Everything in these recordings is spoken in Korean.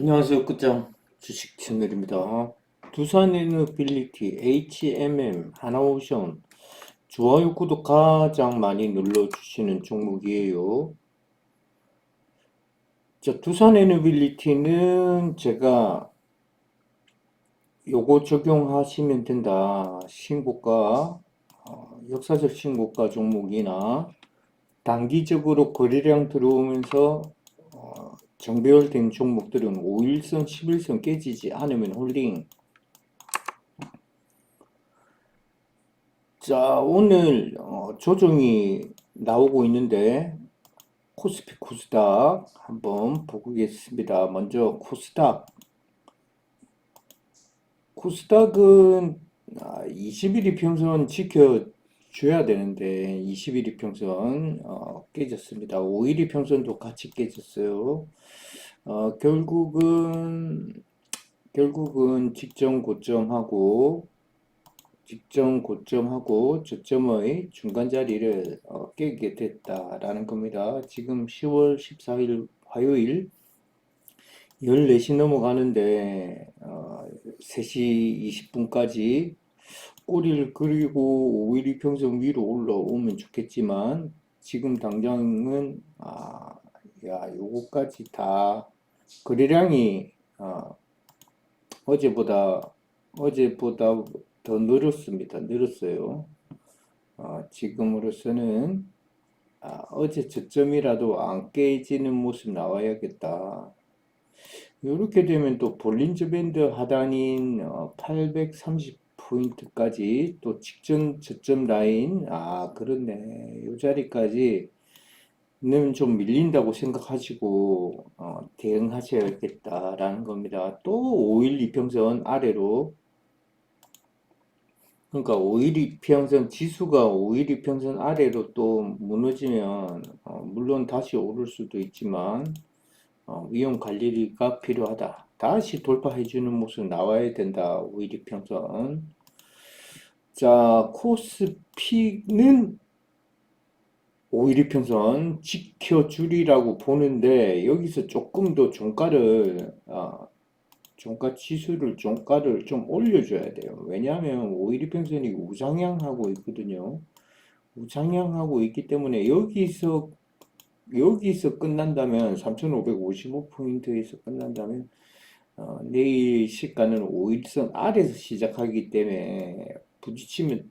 안녕하세요. 끝장 주식 채널입니다. 두산 에너빌리티 HMM 하나오션 좋아요 구독 가장 많이 눌러주시는 종목이에요. 자, 두산 에너빌리티는 제가 요거 적용하시면 된다. 신고가 어, 역사적 신고가 종목이나 단기적으로 거래량 들어오면서 어, 정배열된 종목들은 5일선, 11선 깨지지 않으면 홀딩. 자, 오늘 어, 조정이 나오고 있는데 코스피 코스닥 한번 보겠습니다. 먼저 코스닥. 코스닥은 21 이평선 지켜 줘야 되는데 21 이평선 어, 깨졌습니다. 5일 이평선도 같이 깨졌어요. 어, 결국은 결국은 직전 고점하고 직전 고점하고 저점의 중간 자리를 어, 깨게 됐다라는 겁니다. 지금 10월 14일 화요일 14시 넘어가는데 어, 3시 20분까지 꼬리를 그리고 5일 이 평선 위로 올라오면 좋겠지만 지금 당장은 아, 야 요거까지 다 거래량이 어, 어제보다 어제보다 더 늘었습니다. 늘었어요. 어, 지금으로서는 아, 어제 저점이라도 안 깨지는 모습 나와야겠다. 이렇게 되면 또 볼린저 밴드 하단인 어, 830 포인트까지 또 직전 저점 라인 아 그렇네 이 자리까지 는 좀 밀린다고 생각하시고 어, 대응하셔야겠다라는 겁니다. 또 5일 이평선 아래로 그러니까 5일 이평선 지수가 5일 이평선 아래로 또 무너지면 어, 물론 다시 오를 수도 있지만 어, 위험 관리가 필요하다. 다시 돌파해주는 모습 나와야 된다. 5일 이 평선. 자, 코스피는 5일 이평선 지켜주리라고 보는데 여기서 조금 더 종가를 어, 종가 지수를 종가를 좀 올려줘야 돼요. 왜냐하면 5일 이평선이 우상향하고 있거든요. 우상향하고 있기 때문에 여기서 여기서 끝난다면 3555포인트에서 끝난다면 어, 내일 시가는 5일선 아래서 시작하기 때문에 부딪히면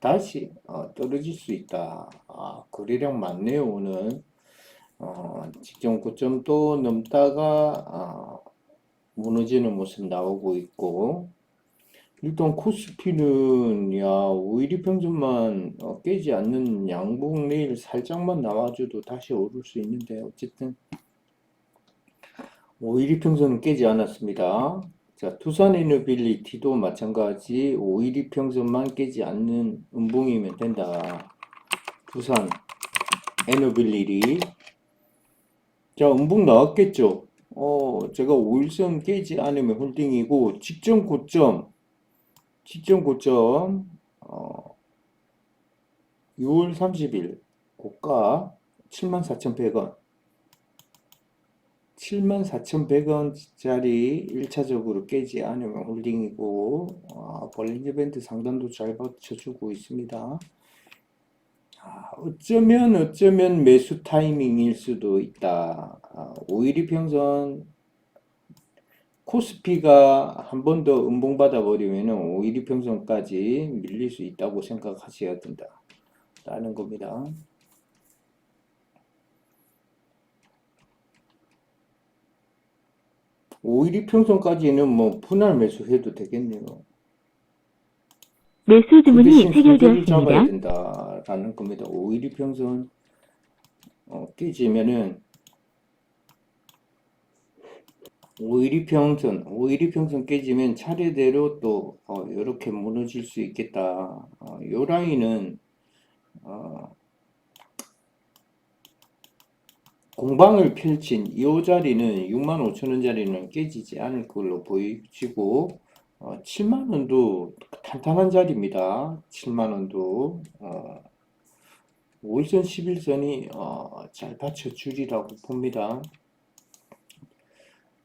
다시 어, 떨어질 수 있다. 아, 거래량 오늘. 어, 직전 고점도 넘다가 어, 무너지는 모습 나오고 있고 일단 코스피는 야 5일 이평선만 어, 깨지 않는 양봉 내일 살짝만 나와줘도 다시 오를 수 있는데 어쨌든 5일 이평선은 깨지 않았습니다. 자 두산 에너빌리티도 마찬가지 5일 이평선만 깨지 않는 음봉이면 된다. 두산 에너빌리티 자 음봉 나왔겠죠? 어 제가 5일선 깨지 않으면 홀딩이고 직전 고점 시점 고점 어, 6월 30일 고가 74,100원 74,100원짜리 1차적으로 깨지 않으면 홀딩이고 어, 볼린저 밴드 상단도 잘 받쳐주고 있습니다. 아, 어쩌면 어쩌면 매수 타이밍일 수도 있다. 아, 5일 이평선 코스피가 한 번 더 음봉받아 버리면 5일 이평선까지 밀릴 수 있다고 생각하셔야 된다. 라는 겁니다. 오일 이평선까지는 뭐 분할 매수해도 되겠네요. 매수 그 주문이 체결되었습니다. 된다라는 겁니다. 오일 이평선 어, 깨지면은 5일 이평선, 5일 이평선 깨지면 차례대로 또 어, 이렇게 무너질 수 있겠다. 어, 요 라인은 어, 공방을 펼친 이 자리는 6만 5천 원짜리는 깨지지 않을 걸로 보이지고 어, 7만 원도 탄탄한 자리입니다. 7만 원도 어, 5일선, 11선이 어, 잘 받쳐주리라고 봅니다.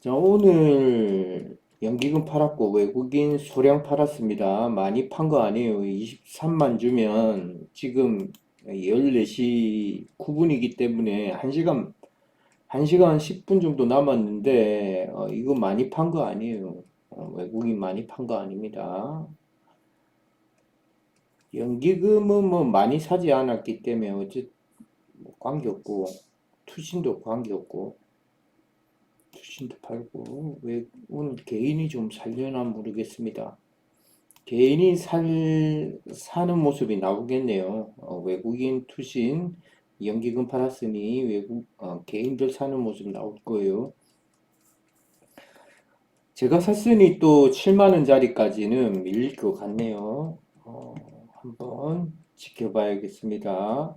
자, 오늘 연기금 팔았고 외국인 소량 팔았습니다. 많이 판 거 아니에요. 23만 주면 지금 14시 9분이기 때문에 1시간 1시간 10분 정도 남았는데 어, 이거 많이 판 거 아니에요. 어, 외국인 많이 판 거 아닙니다. 연기금은 뭐 많이 사지 않았기 때문에 어째 뭐 관계없고 투신도 관계없고 투신도 팔고 왜 오늘 개인이 좀 살려나 모르겠습니다. 개인이 살 사는 모습이 나오겠네요. 어, 외국인 투신 연기금 팔았으니 외국 어, 개인들 사는 모습 나올 거예요. 제가 샀으니 또 7만 원짜리까지는 밀릴 것 같네요. 어, 한번 지켜봐야겠습니다.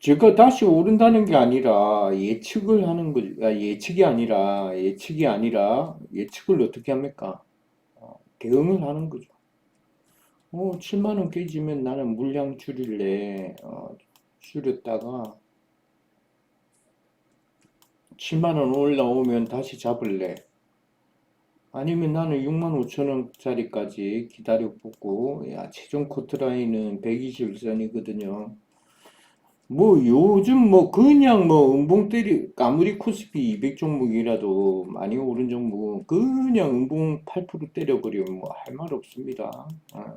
제가 다시 오른다는 게 아니라 예측을 하는 거, 아, 예측이 아니라 예측이 아니라 예측을 어떻게 합니까? 어, 대응을 하는 거죠. 어, 7만 원 깨지면 나는 물량 줄일래. 어, 줄였다가 7만 원 올라오면 다시 잡을래. 아니면 나는 6만 5천 원짜리까지 기다려 보고, 야, 최종 커트라인은 121선이거든요. 뭐 요즘 뭐 그냥 뭐 음봉 때리 아무리 코스피 200 종목이라도 많이 오른 종목은 그냥 음봉 8% 때려버리면 뭐 할 말 없습니다. 아,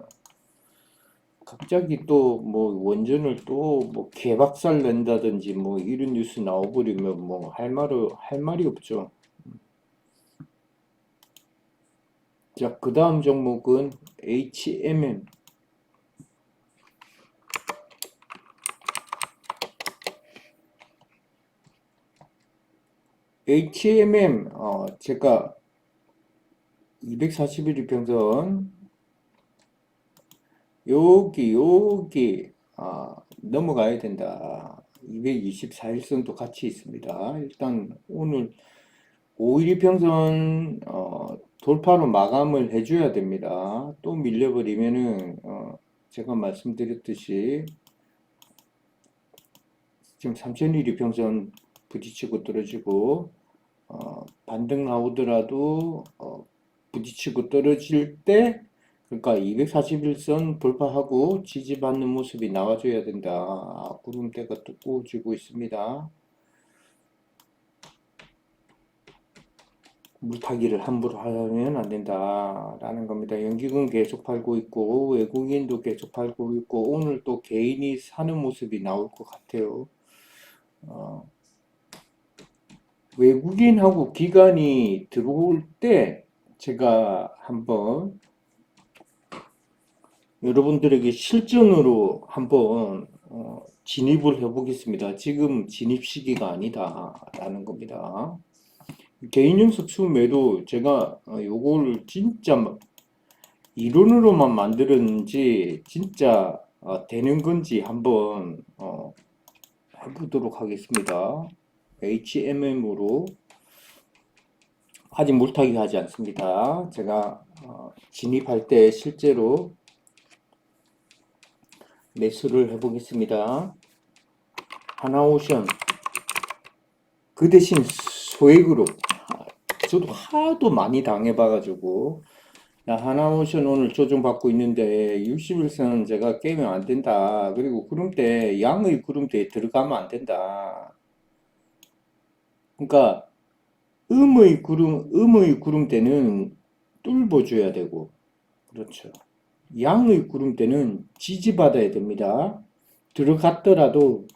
갑자기 또 뭐 원전을 또 뭐 개박살 낸다든지 뭐 이런 뉴스 나와버리면 뭐 할 말을 할 말이 없죠. 자, 그 다음 종목은 HMM. HMM, 어, 제가 241일 평선, 여기, 여기, 아, 넘어가야 된다. 224일선도 같이 있습니다. 일단 오늘 5일 평선, 어, 돌파로 마감을 해줘야 됩니다. 또 밀려버리면은, 어, 제가 말씀드렸듯이, 지금 3000일 이평선 부딪히고 떨어지고, 어, 반등 나오더라도 어, 부딪히고 떨어질 때 그러니까 241선 돌파하고 지지받는 모습이 나와줘야 된다. 아, 구름대가 또 꾸어지고 있습니다. 물타기를 함부로 하면 안 된다라는 겁니다. 연기금 계속 팔고 있고 외국인도 계속 팔고 있고 오늘 또 개인이 사는 모습이 나올 것 같아요. 어, 외국인하고 기관이 들어올 때 제가 한번 여러분들에게 실전으로 한번 어, 진입을 해보겠습니다. 지금 진입 시기가 아니다라는 겁니다. 개인용 석수매도 제가 어, 요걸 진짜 막 이론으로만 만들었는지 진짜 어, 되는 건지 한번 어, 해보도록 하겠습니다. HMM으로 아직 물타기 하지 않습니다. 제가 어, 진입할 때 실제로 매수를 해보겠습니다. 하나오션 그 대신 소액으로 저도 하도 많이 당해봐가지고 야 하나오션 오늘 조정받고 있는데 60일선 제가 깨면 안 된다. 그리고 구름대 양의 구름대에 들어가면 안 된다. 그러니까 음의 구름 음의 구름대는 뚫어줘야 되고 그렇죠. 양의 구름대는 지지받아야 됩니다. 들어갔더라도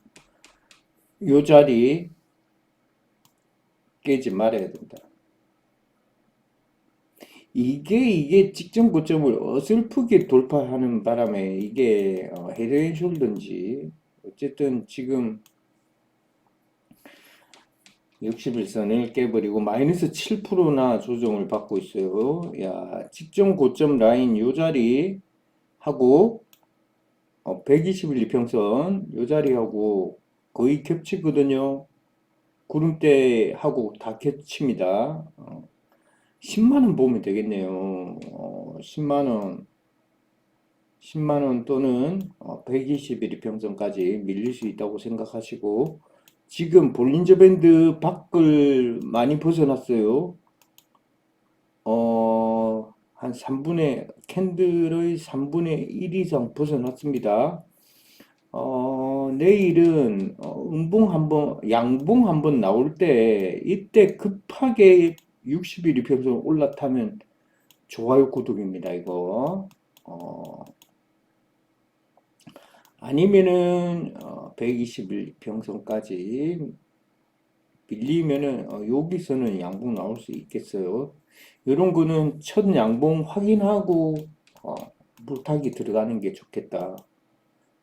요 자리 깨지 말아야 된다. 이게 이게 직전 고점을 어설프게 돌파하는 바람에 이게 어, 헤드앤숄더인지 어쨌든 지금 60일선을 깨버리고 마이너스 7%나 조정을 받고 있어요. 야, 직전 고점 라인 요 자리 하고 어, 120일 이평선 요 자리하고 거의 겹치거든요. 구름대하고 다 겹칩니다. 어, 10만원 보면 되겠네요. 어, 10만원 10만원 또는 어, 120일 이평선까지 밀릴 수 있다고 생각하시고 지금 볼린저 밴드 밖을 많이 벗어났어요. 어, 한 3분의, 캔들의 3분의 1 이상 벗어났습니다. 어, 내일은 어, 음봉 한 번, 양봉 한 번 나올 때, 이때 급하게 60일 이평선 올라타면 좋아요 구독입니다, 이거. 어, 아니면은, 어, 120일 평선까지 밀리면은, 어, 여기서는 양봉 나올 수 있겠어요. 이런 거는 첫 양봉 확인하고, 어, 물타기 들어가는 게 좋겠다.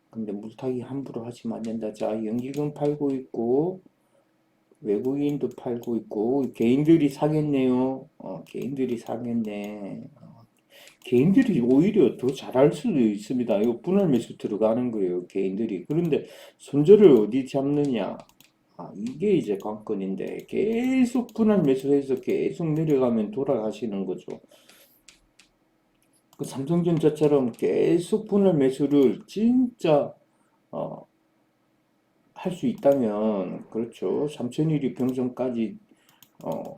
근데 물타기 함부로 하시면 안 된다. 자, 연기금 팔고 있고, 외국인도 팔고 있고, 개인들이 사겠네요. 어, 개인들이 사겠네. 어, 개인들이 오히려 더 잘할 수도 있습니다. 이거 분할 매수 들어가는 거예요, 개인들이. 그런데 손절을 어디 잡느냐? 아, 이게 이제 관건인데, 계속 분할 매수해서 계속 내려가면 돌아가시는 거죠. 그 삼성전자처럼 계속 분할 매수를 진짜 어, 할 수 있다면 그렇죠. 3001이 평선까지 어,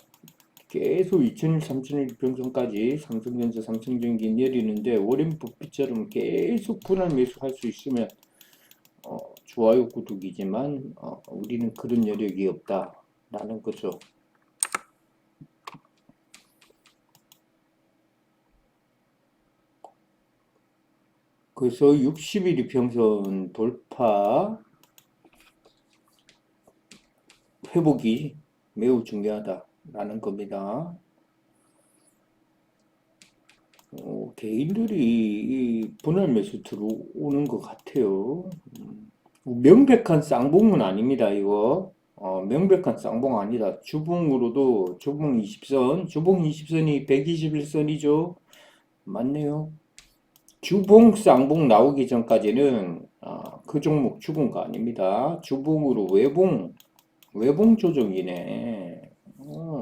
계속 2001, 3001 평선까지 삼성전자, 삼성전기 내리는데 워렌 버핏처럼 계속 분할 매수할 수 있으면 어, 좋아요 구독이지만 어, 우리는 그런 여력이 없다 라는 거죠. 그래서 60일 이평선 돌파 회복이 매우 중요하다 라는 겁니다. 어, 개인들이 이 분할 매수 들어오는 것 같아요. 음, 명백한 쌍봉은 아닙니다, 이거. 어, 명백한 쌍봉 아니다. 주봉으로도 주봉 20선, 주봉 20선이 121선이죠. 맞네요. 주봉, 쌍봉 나오기 전까지는 아, 그 종목 주봉가 아닙니다. 주봉으로 외봉, 외봉 조정이네. 어,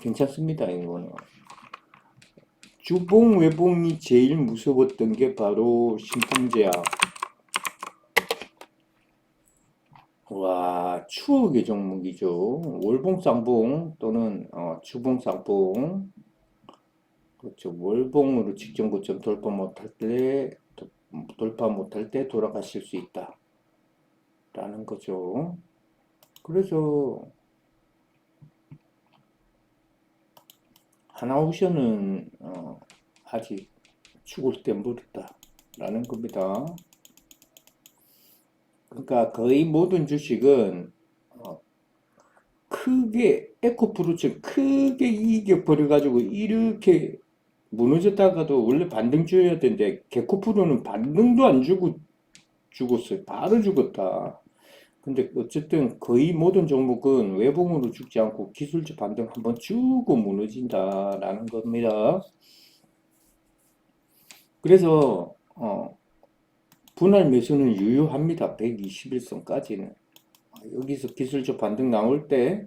괜찮습니다, 이거는. 주봉, 외봉이 제일 무서웠던 게 바로 신풍제약. 와, 추억의 종목이죠. 월봉, 쌍봉 또는 어, 주봉, 쌍봉. 그렇죠. 월봉으로 직전 고점 돌파 못할 때, 도- 돌파 못할 때 돌아가실 수 있다. 라는 거죠. 그래서, 하나오션은, 어, 아직 죽을 때 멀었다. 라는 겁니다. 그러니까 거의 모든 주식은, 어, 크게, 에코프루처럼 크게 이익을 벌여가지고 이렇게 무너졌다가도 원래 반등 줘야 되는데 개코프로는 반등도 안 주고 죽었어요. 바로 죽었다. 근데 어쨌든 거의 모든 종목은 외봉으로 죽지 않고 기술적 반등 한번 주고 무너진다라는 겁니다. 그래서 어, 분할 매수는 유효합니다. 121선까지는. 여기서 기술적 반등 나올 때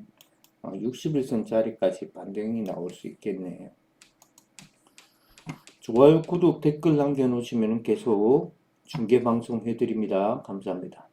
61선짜리까지 반등이 나올 수 있겠네요. 좋아요, 구독, 댓글 남겨놓으시면 계속 중계 방송 해드립니다. 감사합니다.